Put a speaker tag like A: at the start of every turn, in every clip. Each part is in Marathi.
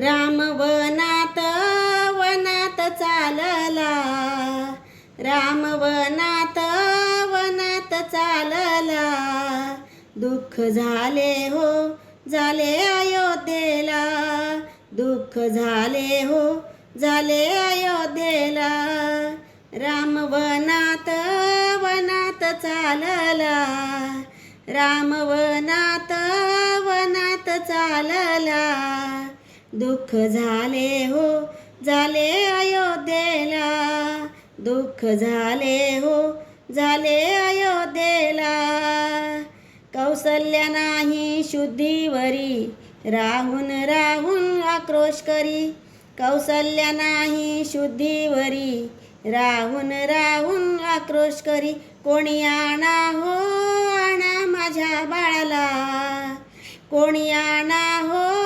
A: राम वनात वनात चालला. राम वनात वनात चालला. दुःख झाले हो झाले अयोध्येला. दुःख झाले हो झाले अयोध्येला. राम वनात वनात चालला. राम वनात वनात चालला. दुःख झाले हो झाले अयोध्येला. दुःख झाले हो झाले अयोध्येला. कौसल्य नाही शुद्धीवरी राहून राहून आक्रोश करी. कौसल्य नाही शुद्धीवरी राहून राहून आक्रोश करी. कोणी आणा हो आणा माझ्या बाळाला. कोणी आणा हो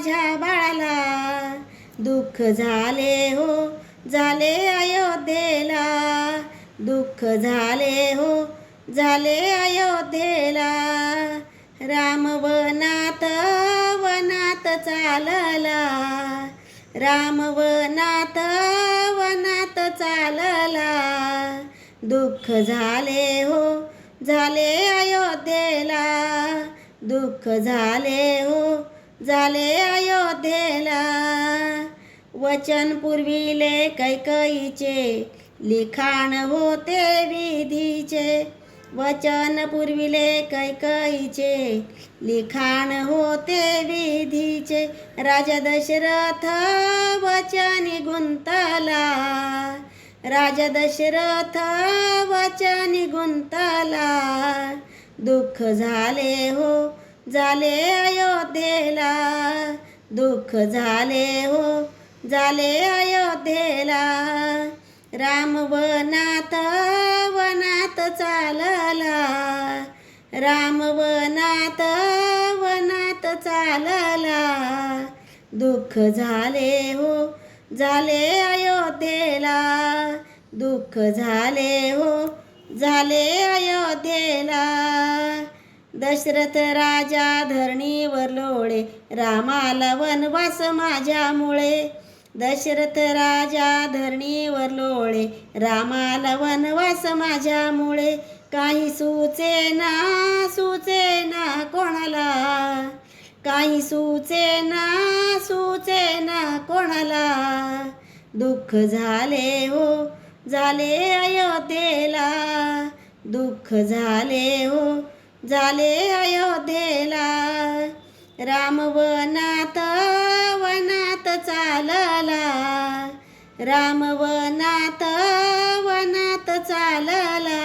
A: माझ्या बाळाला दुःख झाले हो झाले अयोध्येला. दुःख झाले हो झाले अयोध्येला. राम वनात वनात चालला. राम वनात वनात चालला. दुःख झाले हो झाले अयोध्येला. दुःख झाले हो झाले अयोध्येला. वचन पुरविले कैकईचे लिखाण होते विधीचे. वचन पुरविले कैकईचे लिखाण होते विधीचे. राजा दशरथ वचनी गुंतला. राजा दशरथ वचनी गुंतला. दुःख झाले हो झाले अयोध्येला दुःख झाले हो झाले अयोध्येला. राम वनात वनात चालला. राम वनात वनात चालला. दुःख झाले हो झाले अयोध्येला. दुःख झाले हो झाले अयोध्येला. दशरथ राजा धरणीवर लोळे रामाला वनवास माझ्यामुळे. दशरथ राजा धरणीवर लोळे रामाला वनवास माझ्यामुळे. काही सुचे ना सुचे ना कोणाला? काही सुचे ना सुचे ना कोणाला? दुःख झाले हो झाले अयोध्येला. दुःख झाले हो झाले अयोध्येला. राम वनात वनात चालला. राम वनात वनात चालला.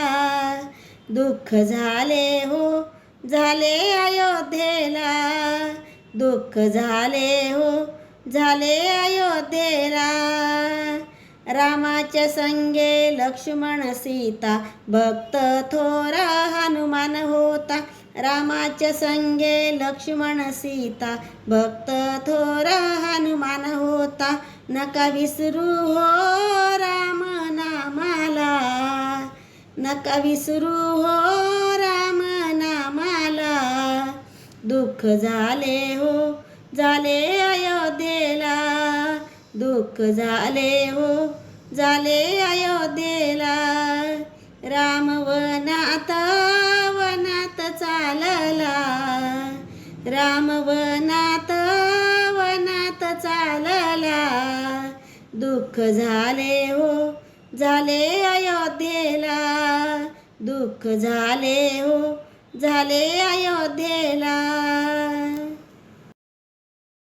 A: दुःख झाले हो झाले अयोध्येला. दुःख झाले हो झाले अयोध्येला. रामाच्या संगे लक्ष्मण सीता भक्त थोरा हनुमान होता. रामाच्या संगे लक्ष्मण सीता भक्त थोरा हनुमान होता. नका विसरू हो राम नामाला. नका विसरू हो राम नामाला. दुःख झाले हो झाले अयोध्येला. दुःख झाले हो झाले अयोध्येला. राम वनात वनात चालला. राम वनात वनात चालला. दुःख झाले हो झाले अयोध्येला. दुःख झाले हो झाले अयोध्येला.